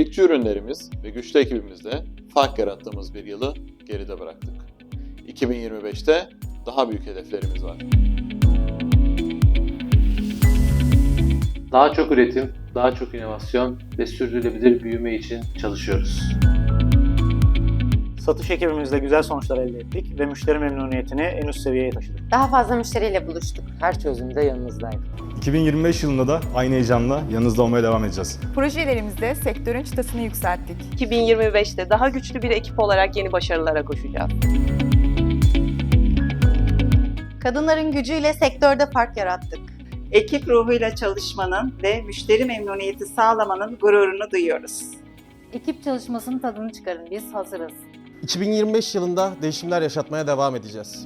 Yenilikçi ürünlerimiz ve güçlü ekibimizle fark yarattığımız bir yılı geride bıraktık. 2025'te daha büyük hedeflerimiz var. Daha çok üretim, daha çok inovasyon ve sürdürülebilir büyüme için çalışıyoruz. Satış ekibimizle güzel sonuçlar elde ettik ve müşteri memnuniyetini en üst seviyeye taşıdık. Daha fazla müşteriyle buluştuk. Her çözümde yanınızdaydık. 2025 yılında da aynı heyecanla yanınızda olmaya devam edeceğiz. Projelerimizde sektörün çıtasını yükselttik. 2025'te daha güçlü bir ekip olarak yeni başarılara koşacağız. Kadınların gücüyle sektörde fark yarattık. Ekip ruhuyla çalışmanın ve müşteri memnuniyeti sağlamanın gururunu duyuyoruz. Ekip çalışmasının tadını çıkarın. Biz hazırız. 2025 yılında değişimler yaşatmaya devam edeceğiz.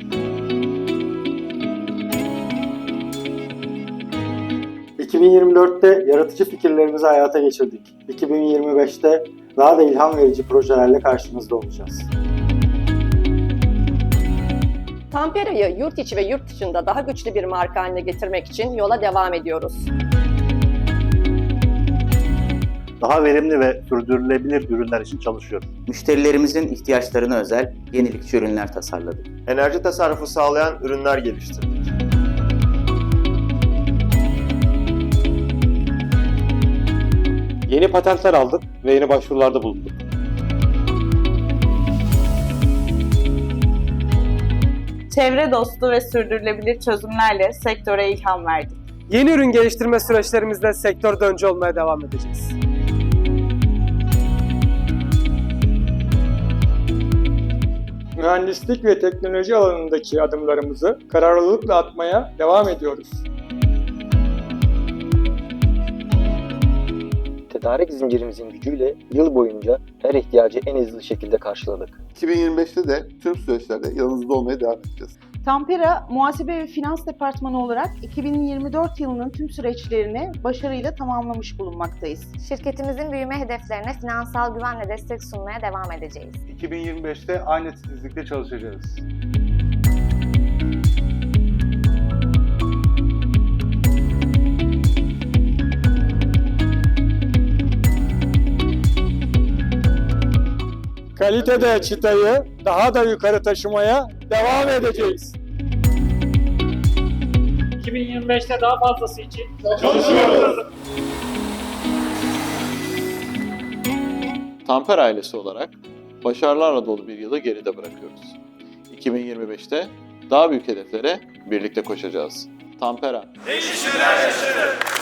...2024'te yaratıcı fikirlerimizi hayata geçirdik. 2025'te daha da ilham verici projelerle karşınızda olacağız. Tampera'yı yurt içi ve yurt dışında daha güçlü bir marka haline getirmek için yola devam ediyoruz. Daha verimli ve sürdürülebilir ürünler için çalışıyoruz. Müşterilerimizin ihtiyaçlarına özel yenilikçi ürünler tasarladık. Enerji tasarrufu sağlayan ürünler geliştirdik. Yeni patentler aldık ve yeni başvurularda bulunduk. Çevre dostu ve sürdürülebilir çözümlerle sektöre ilham verdik. Yeni ürün geliştirme süreçlerimizde sektörde önce olmaya devam edeceğiz. Mühendislik ve teknoloji alanındaki adımlarımızı kararlılıkla atmaya devam ediyoruz. Tedarik zincirimizin gücüyle yıl boyunca her ihtiyacı en hızlı şekilde karşıladık. 2025'te de tüm süreçlerde yanınızda olmaya devam edeceğiz. Tampera Muhasebe ve Finans Departmanı olarak 2024 yılının tüm süreçlerini başarıyla tamamlamış bulunmaktayız. Şirketimizin büyüme hedeflerine finansal güvenle destek sunmaya devam edeceğiz. 2025'te aynı titizlikle çalışacağız. Kalitede çıtayı daha da yukarı taşımaya devam edeceğiz. 2025'te daha fazlası için Tamper ailesi olarak başarılarla dolu bir yılı geride bırakıyoruz. 2025'te daha büyük hedeflere birlikte koşacağız. Tampera. Değişimler yaşanır.